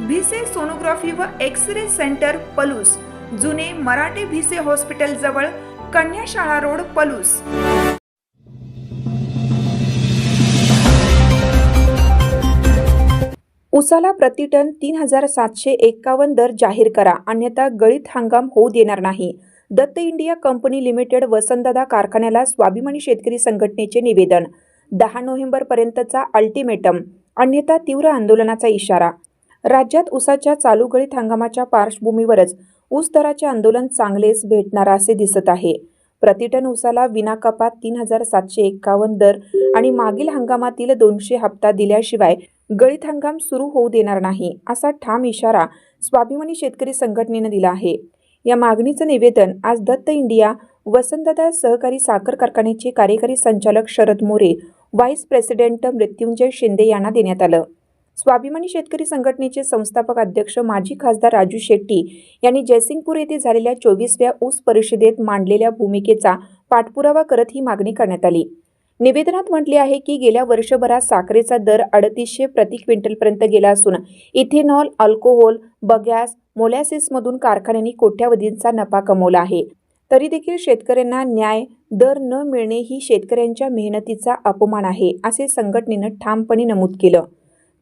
Bhise sonography व X ray centre Palus. जुने Marathe Bhise hospital जवळ कन्याशाळा रोड पलूस. उसाला प्रतिटन तीन हजार सातशे एक्कावन्न दर जाहीर करा. अन्यथा गळीत हंगाम होऊ देणार नाही. Datta India company limited Vasantdada कारखान्याला स्वाभिमानी शेतकरी संघटनेचे निवेदन. दहा नोव्हेंबरपर्यंतचा अल्टिमेटम. अन्यथा तीव्र आंदोलनाचा इशारा. राज्यात उसाच्या चालू गळीत हंगामाच्या पार्श्वभूमीवरच ऊस दराचे आंदोलन चांगलेच भेटणार असे दिसत आहे. प्रतिटन उसाला विनाकपात तीन हजार सातशे एक्कावन्न दर आणि मागील हंगामातील दोनशे हप्ता दिल्याशिवाय गळीत हंगाम सुरू होऊ देणार नाही असा ठाम इशारा स्वाभिमानी शेतकरी संघटनेनं दिला आहे. या मागणीचं निवेदन आज दत्त इंडिया वसंतदादा सहकारी साखर कारखान्याचे कार्यकारी संचालक शरद मोरे व्हाईस प्रेसिडेंट मृत्युंजय शिंदे यांना देण्यात आलं. स्वाभिमानी शेतकरी संघटनेचे संस्थापक अध्यक्ष माजी खासदार राजू शेट्टी यांनी जयसिंगपूर येथे झालेल्या चोवीसव्या ऊस परिषदेत मांडलेल्या भूमिकेचा पाठपुरावा करत ही मागणी करण्यात आली. निवेदनात म्हटले आहे की गेल्या वर्षभरात साखरेचा दर अडतीसशे प्रति क्विंटलपर्यंत गेला असून इथेनॉल अल्कोहोल बगॅस मोलॅसिसमधून कारखान्यांनी कोट्यावधींचा नफा कमवला आहे. तरी देखील शेतकऱ्यांना न्याय दर न मिळणे ही शेतकऱ्यांच्या मेहनतीचा अपमान आहे असे संघटनेनं ठामपणे नमूद केलं.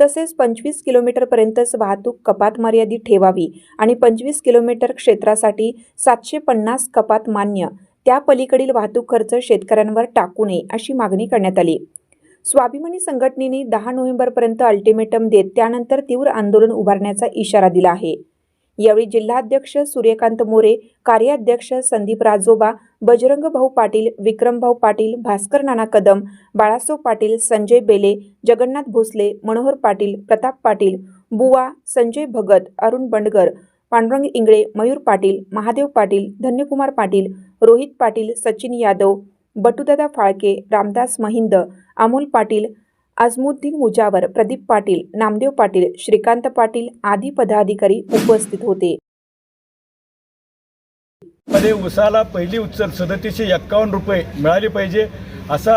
तसेच पंचवीस किलोमीटरपर्यंतच वाहतूक कपात मर्यादित ठेवावी आणि पंचवीस किलोमीटर क्षेत्रासाठी सातशे पन्नास कपात मान्य. त्या पलीकडील वाहतूक खर्च शेतकऱ्यांवर टाकू नये अशी मागणी करण्यात आली. स्वाभिमानी संघटनेने दहा नोव्हेंबरपर्यंत अल्टिमेटम देत त्यानंतर तीव्र आंदोलन उभारण्याचा इशारा दिला आहे. यावेळी जिल्हाध्यक्ष सूर्यकांत मोरे कार्याध्यक्ष संदीप राजोबा बजरंग भाऊ पाटील विक्रमभाऊ पाटील भास्कर नाना कदम बाळासाहेब पाटील संजय बेले जगन्नाथ भोसले मनोहर पाटील प्रताप पाटील बुवा संजय भगत अरुण बंडगर पांडुरंग इंगळे मयूर पाटील महादेव पाटील धन्यकुमार पाटील रोहित पाटील सचिन यादव बटुदादा फाळके रामदास महिंद अमोल पाटील आझमुद्दीन मुजावर प्रदीप पाटील नामदेव पाटील श्रीकांत पाटील आदी पदाधिकारी उपस्थित होते. मध्ये उसाला पहिली उचल सदतीसशे एक्कावन्न रुपये मिळाली पाहिजे असा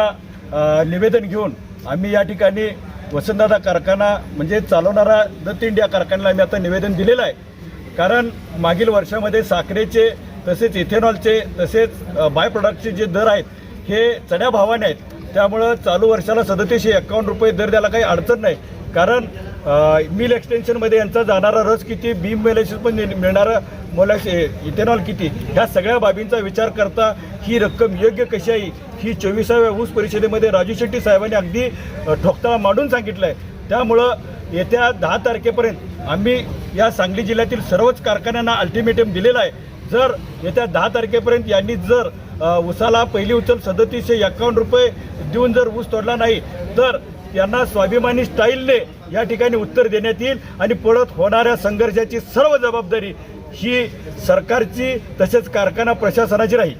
निवेदन घेऊन आम्ही या ठिकाणी वसंतदादा कारखाना म्हणजे चालवणारा दत्त इंडिया कारखान्याला आम्ही आता निवेदन दिलेलं आहे. कारण मागील वर्षामध्ये साखरेचे तसेच इथेनॉलचे तसेच बाय प्रोडक्टचे जे दर आहेत हे चढ्या भावाने आहेत. त्यामुळं चालू वर्षाला सदतीसशे एक्कावन्न रुपये दर द्यायला काही अडचण नाही. कारण मिल एक्सटेन्शनमध्ये यांचा जाणारा रस किती बीम मेलेसिस पण मिळणारा मोलॅक्स इथेनॉल किती? ह्या सगळ्या बाबींचा विचार करता ही रक्कम योग्य कशी आहे? ही चोवीसाव्या ऊस परिषदेमध्ये राजू शेट्टी साहेबांनी अगदी ठोकताळा मांडून सांगितलं आहे त्यामुळं येत्या दहा तारखेपर्यंत आम्ही या सांगली जिल्ह्यातील सर्वच कारखान्यांना अल्टिमेटम दिलेला आहे. जर येत्या दहा तारखेपर्यंत यांनी जर ऊसाला उसाला पहिली उचल सदतीसशे एक्कावन्न रुपये देऊन जर ऊस तोडला नाही तर त्यांना स्वाभिमानी स्टाईलने या ठिकाणी उत्तर देण्यात येईल आणि परत होणाऱ्या संघर्षाची सर्व जबाबदारी ही सरकारची तसेच कारखाना प्रशासनाची राहील.